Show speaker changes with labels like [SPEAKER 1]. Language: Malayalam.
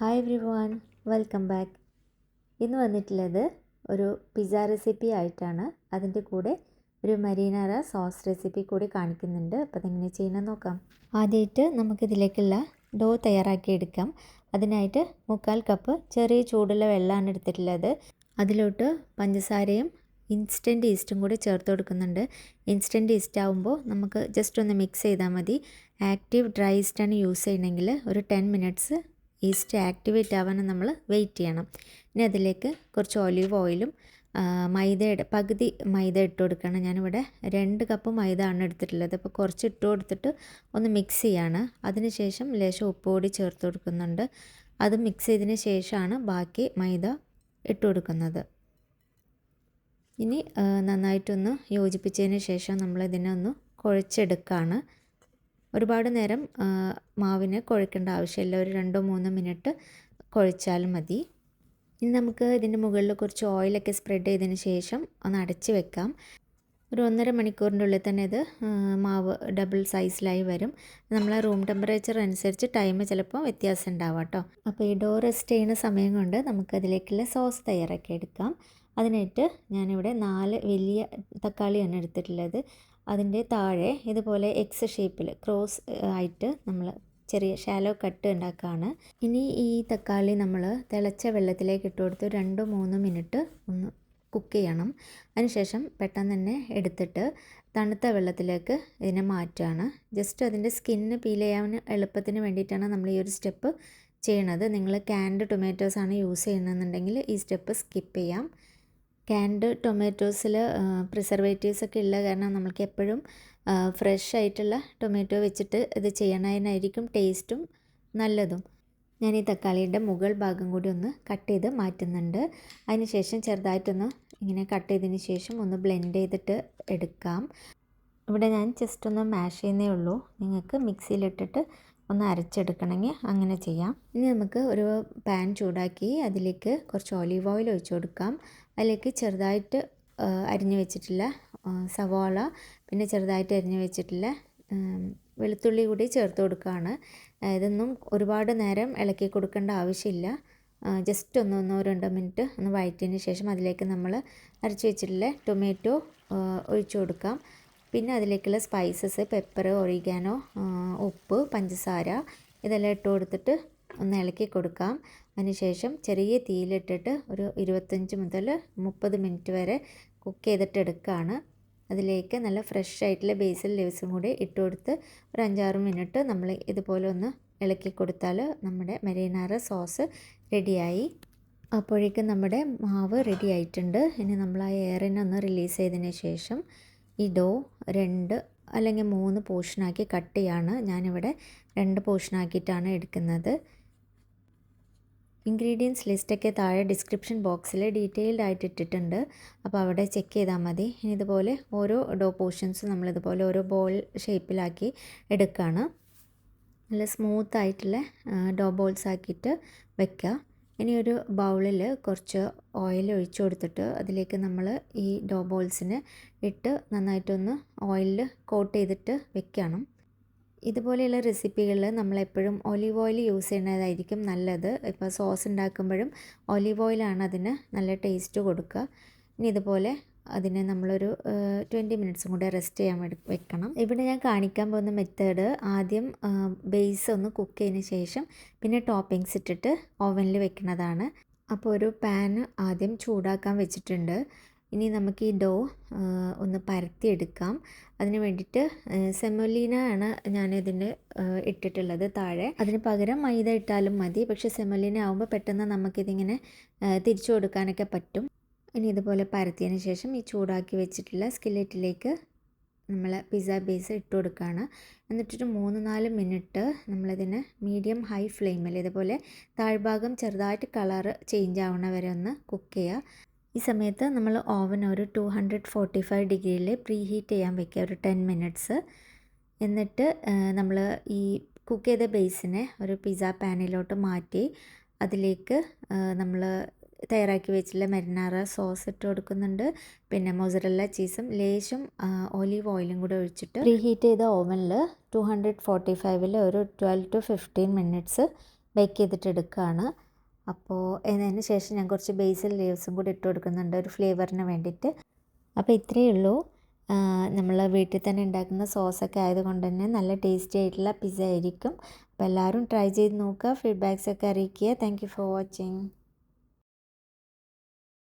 [SPEAKER 1] Hi everyone welcome back ഇന്ന് വന്നിട്ടുള്ളത് ഒരു പിസ്സ റെസിപ്പി ആയിട്ടാണ്. അതിന്റെ കൂടെ ഒരു മരീനാറ സോസ് റെസിപ്പി കൂടി കാണിക്കുന്നുണ്ട്. അപ്പോൾ അതെങ്ങനെ ചെയ്യണം നോക്കാം. ആദ്യമായിട്ട് നമുക്കിതിലേക്കുള്ള ഡോ തയ്യാറാക്കി എടുക്കാം അതിനായിട്ട് മുക്കാൽ കപ്പ് ചെറിയ ചൂടുള്ള വെള്ളമാണ് എടുത്തിട്ടുള്ളത്. അതിലോട്ട് പഞ്ചസാരയും ഇൻസ്റ്റന്റ് ഈസ്റ്റും കൂടി ചേർത്ത് കൊടുക്കുന്നുണ്ട്. ഇൻസ്റ്റന്റ് ഈസ്റ്റ് ആകുമ്പോൾ നമുക്ക് ജസ്റ്റ് ഒന്ന് മിക്സ് ചെയ്താൽ മതി. ആക്റ്റീവ് ഡ്രൈ ഈസ്റ്റാണ് യൂസ് ചെയ്യണമെങ്കിൽ ഒരു ടെൻ മിനിറ്റ്സ് ഈസ്റ്റ് ആക്ടിവേറ്റ് ആവാനും നമ്മൾ വെയിറ്റ് ചെയ്യണം. ഇനി അതിലേക്ക് കുറച്ച് ഒലിവ് ഓയിലും മൈദയുടെ പകുതി മൈദ ഇട്ട് കൊടുക്കണം ഞാനിവിടെ രണ്ട് കപ്പ് മൈദ ആണ് എടുത്തിട്ടുള്ളത്. അപ്പോൾ കുറച്ച് ഇട്ട് കൊടുത്തിട്ട് ഒന്ന് മിക്സ് ചെയ്യാണ്. അതിനുശേഷം ലേശം ഉപ്പ് കൂടി ചേർത്ത് കൊടുക്കുന്നുണ്ട്. അത് മിക്സ് ചെയ്തതിന് ശേഷമാണ് ബാക്കി മൈദ ഇട്ട് കൊടുക്കുന്നത്. ഇനി നന്നായിട്ടൊന്ന് യോജിപ്പിച്ചതിന് ശേഷം നമ്മളിതിനെ ഒന്ന് കുഴച്ചെടുക്കുകയാണ് ഒരുപാട് നേരം മാവിന് കുഴക്കേണ്ട ആവശ്യമില്ല. ഒരു രണ്ടോ മൂന്നോ മിനിറ്റ് കുഴച്ചാൽ മതി. ഇനി നമുക്ക് ഇതിന്റെ മുകളിൽ കുറച്ച് ഓയിലൊക്കെ സ്പ്രെഡ് ചെയ്തതിന് ശേഷം ഒന്ന് അടച്ച് വെക്കാം. ഒരു ഒന്നര മണിക്കൂറിന്റെ ഉള്ളിൽ തന്നെ ഇത് മാവ് ഡബിൾ സൈസിലായി വരും. നമ്മൾ റൂം ടെമ്പറേച്ചർ അനുസരിച്ച് ടൈം ചിലപ്പോൾ വ്യത്യാസം ഉണ്ടാവാം കേട്ടോ. അപ്പോൾ ഈ ഡോ റെസ്റ്റ് ചെയ്യുന്ന സമയം കൊണ്ട് നമുക്കതിലേക്കുള്ള സോസ് തയ്യാറാക്കി എടുക്കാം. അതിനായിട്ട് ഞാനിവിടെ നാല് വലിയ തക്കാളിയാണ് എടുത്തിട്ടുള്ളത്. അതിന്റെ താഴെ ഇതുപോലെ എക്സ് ഷേപ്പിൽ ക്രോസ് ആയിട്ട് നമ്മൾ ചെറിയ ഷാലോ കട്ട് ഉണ്ടാക്കുകയാണ് ഇനി ഈ തക്കാളി നമ്മൾ തിളച്ച വെള്ളത്തിലേക്ക് ഇട്ട് കൊടുത്ത് രണ്ടോ മൂന്നോ മിനിറ്റ് ഒന്ന് കുക്ക് ചെയ്യണം. അതിനുശേഷം പെട്ടെന്ന് തന്നെ എടുത്തിട്ട് തണുത്ത വെള്ളത്തിലേക്ക് ഇതിനെ മാറ്റുകയാണ്. ജസ്റ്റ് അതിന്റെ സ്കിന്ന് പീൽ ചെയ്യാൻ എളുപ്പത്തിന് വേണ്ടിയിട്ടാണ് നമ്മൾ ഈ ഒരു സ്റ്റെപ്പ് ചെയ്യണത്. നിങ്ങൾ ക്യാൻഡ് ടൊമാറ്റോസാണ് യൂസ് ചെയ്യുന്നതെന്നുണ്ടെങ്കിൽ ഈ സ്റ്റെപ്പ് സ്കിപ്പ് ചെയ്യാം. ക്യാൻഡ് ടൊമാറ്റോസിൽ പ്രിസർവേറ്റീവ്സ് ഒക്കെ ഉള്ള കാരണം നമ്മൾക്ക് എപ്പോഴും ഫ്രഷ് ആയിട്ടുള്ള ടൊമാറ്റോ വെച്ചിട്ട് ഇത് ചെയ്യണതിനായിരിക്കും ടേസ്റ്റും നല്ലതും. ഞാൻ ഈ തക്കാളിയുടെ മുകൾ ഭാഗം കൂടി ഒന്ന് കട്ട് ചെയ്ത് മാറ്റുന്നുണ്ട്. അതിനുശേഷം ചെറുതായിട്ടൊന്ന് ഇങ്ങനെ കട്ട് ചെയ്തതിന് ശേഷം ഒന്ന് ബ്ലെൻഡ് ചെയ്തിട്ട് എടുക്കാം. ഇവിടെ ഞാൻ ജസ്റ്റ് ഒന്ന് മാഷ് ചെയ്യുന്നേ ഉള്ളൂ. നിങ്ങൾക്ക് മിക്സിയിലിട്ടിട്ട് ഒന്ന് അരച്ചെടുക്കണമെങ്കിൽ അങ്ങനെ ചെയ്യാം. ഇനി നമുക്ക് ഒരു പാൻ ചൂടാക്കി അതിലേക്ക് കുറച്ച് ഒലീവ് ഓയിൽ ഒഴിച്ചു കൊടുക്കാം. അതിലേക്ക് ചെറുതായിട്ട് അരിഞ്ഞു വെച്ചിട്ടുള്ള സവാള പിന്നെ ചെറുതായിട്ട് അരിഞ്ഞു വെച്ചിട്ടുള്ള വെളുത്തുള്ളി കൂടി ചേർത്ത് കൊടുക്കുകയാണ്. ഇതൊന്നും ഒരുപാട് നേരം ഇളക്കി കൊടുക്കേണ്ട ആവശ്യമില്ല. ജസ്റ്റ് ഒന്ന് ഒന്നോ രണ്ടോ മിനിറ്റ് ഒന്ന് വഴറ്റിയതിന് ശേഷം അതിലേക്ക് നമ്മൾ അരച്ച് വെച്ചിട്ടുള്ള ടൊമാറ്റോ ഒഴിച്ചു കൊടുക്കാം. പിന്നെ അതിലേക്കുള്ള സ്പൈസസ് പെപ്പർ ഒറിഗാനോ ഉപ്പ് പഞ്ചസാര ഇതെല്ലാം ഇട്ട് കൊടുത്തിട്ട് ഒന്ന് ഇളക്കി കൊടുക്കാം. അതിനുശേഷം ചെറിയ തീയിലിട്ടിട്ട് ഒരു ഇരുപത്തഞ്ച് മുതൽ മുപ്പത് മിനിറ്റ് വരെ കുക്ക് ചെയ്തിട്ട് എടുക്കുകയാണ്. അതിലേക്ക് നല്ല ഫ്രഷ് ആയിട്ടുള്ള ബേസിൽ ലീവ്സും കൂടി ഇട്ട് കൊടുത്ത് ഒരു അഞ്ചാറ് മിനിറ്റ് നമ്മൾ ഇതുപോലെ ഒന്ന് ഇളക്കി കൊടുത്താൽ നമ്മുടെ മെരീനാറ സോസ് റെഡിയായി അപ്പോഴേക്കും നമ്മുടെ മാവ് റെഡി ആയിട്ടുണ്ട്. ഇനി നമ്മൾ ആ എയറിനെ ഒന്ന് റിലീസ് ചെയ്തതിന് ശേഷം ഈ ഡോ രണ്ട് അല്ലെങ്കിൽ മൂന്ന് പോർഷനാക്കി കട്ട് ചെയ്യാണ്. ഞാനിവിടെ രണ്ട് പോർഷനാക്കിയിട്ടാണ് എടുക്കുന്നത്. ഇൻഗ്രീഡിയൻസ് ലിസ്റ്റൊക്കെ താഴെ ഡിസ്ക്രിപ്ഷൻ ബോക്സിൽ ഡീറ്റെയിൽഡ് ആയിട്ട് ഇട്ടിട്ടുണ്ട്. അപ്പോൾ അവിടെ ചെക്ക് ചെയ്താൽ മതി. ഇനി ഇതുപോലെ ഓരോ ഡോ പോർഷൻസ് നമ്മളിതുപോലെ ഓരോ ബോൾ ഷേപ്പിലാക്കി എടുക്കുകയാണ്. നല്ല സ്മൂത്ത് ആയിട്ടുള്ള ഡോ ബോൾസ് ആക്കിയിട്ട് വെക്കുക. ഇനി ഒരു ബൗളിൽ കുറച്ച് ഓയിൽ ഒഴിച്ചു കൊടുത്തിട്ട് അതിലേക്ക് നമ്മൾ ഈ ഡോ ബോൾസിന് ഇട്ട് നന്നായിട്ടൊന്ന് ഓയിലിൽ കോട്ട് ചെയ്തിട്ട് വെക്കണം ഇതുപോലെയുള്ള റെസിപ്പികളിൽ നമ്മളെപ്പോഴും ഒലിവ് ഓയിൽ യൂസ് ചെയ്യുന്നതായിരിക്കും നല്ലത്. ഇപ്പോൾ സോസ് ഉണ്ടാക്കുമ്പോഴും ഒലിവ് ഓയിലാണ് അതിന് നല്ല ടേസ്റ്റ് കൊടുക്കുക. ഇനി ഇതുപോലെ അതിനെ നമ്മളൊരു ട്വന്റി മിനിറ്റ്സും കൂടെ റെസ്റ്റ് ചെയ്യാൻ വെക്കണം. ഇവിടെ ഞാൻ കാണിക്കാൻ പോകുന്ന മെത്തേഡ് ആദ്യം ബേസ് ഒന്ന് കുക്ക് ചെയ്തതിന് ശേഷം പിന്നെ ടോപ്പിങ്സ് ഇട്ടിട്ട് ഓവനിൽ വെക്കുന്നതാണ്. അപ്പോൾ ഒരു പാൻ ആദ്യം ചൂടാക്കാൻ വെച്ചിട്ടുണ്ട്. ഇനി നമുക്ക് ഈ ഡോ ഒന്ന് പരത്തിയെടുക്കാം. അതിന് വേണ്ടിയിട്ട് സെമൊലീന ആണ് ഞാനിതിന്റെ ഇട്ടിട്ടുള്ളത് താഴെ. അതിന് പകരം മൈദ ഇട്ടാലും മതി. പക്ഷേ സെമൊലീന ആകുമ്പോൾ പെട്ടെന്ന് നമുക്കിതിങ്ങനെ തിരിച്ചു കൊടുക്കാനൊക്കെ പറ്റും. ഇനി ഇതുപോലെ പരത്തിയതിന് ശേഷം ഈ ചൂടാക്കി വെച്ചിട്ടുള്ള സ്കില്ലറ്റിലേക്ക് നമ്മൾ പിസ്സ ബേസ് ഇട്ട് കൊടുക്കുകയാണ് എന്നിട്ടൊരു മൂന്ന് നാല് മിനിറ്റ് നമ്മളതിനെ മീഡിയം ഹൈ ഫ്ലെയിമിൽ ഇതുപോലെ താഴ്ഭാഗം ചെറുതായിട്ട് കളറ് ചേഞ്ച് ആവണ വരെ ഒന്ന് കുക്ക് ചെയ്യുക ഈ സമയത്ത് നമ്മൾ ഓവൻ ഒരു ടു ഹൺഡ്രഡ് ഫോർട്ടി ഫൈവ് ഡിഗ്രിയിൽ പ്രീ ഹീറ്റ് ചെയ്യാൻ വെക്കുക ഒരു ടെൻ മിനിറ്റ്സ് എന്നിട്ട് നമ്മൾ ഈ കുക്ക് ചെയ്ത ബേസിനെ ഒരു പിസ്സ പാനിലോട്ട് മാറ്റി അതിലേക്ക് നമ്മൾ തയ്യാറാക്കി വെച്ചിട്ടുള്ള മെരിനാറ സോസ് ഇട്ട് കൊടുക്കുന്നുണ്ട്. പിന്നെ മൊസറല്ല ചീസും ലേശും ഒലീവ് ഓയിലും കൂടെ ഒഴിച്ചിട്ട് പ്രീ ഹീറ്റ് ചെയ്ത ഓവനിൽ ടു ഹൺഡ്രഡ് ഫോർട്ടി ഫൈവിൽ ഒരു twelve two fifteen minutes bake ചെയ്തിട്ട് എടുക്കുകയാണ്. അപ്പോൾ അതിന് ശേഷം ഞാൻ കുറച്ച് ബേസിൽ ലീവ്സും കൂടി ഇട്ട് കൊടുക്കുന്നുണ്ട് ഒരു ഫ്ലേവറിന് വേണ്ടിയിട്ട്. അപ്പോൾ ഇത്രയേ ഉള്ളൂ. നമ്മൾ വീട്ടിൽ തന്നെ ഉണ്ടാക്കുന്ന സോസൊക്കെ ആയതുകൊണ്ട് തന്നെ നല്ല ടേസ്റ്റി ആയിട്ടുള്ള പിസ്സ ആയിരിക്കും. അപ്പോൾ എല്ലാവരും ട്രൈ ചെയ്ത് നോക്കുക ഫീഡ്ബാക്സ് ഒക്കെ അറിയിക്കുക. Thank for watching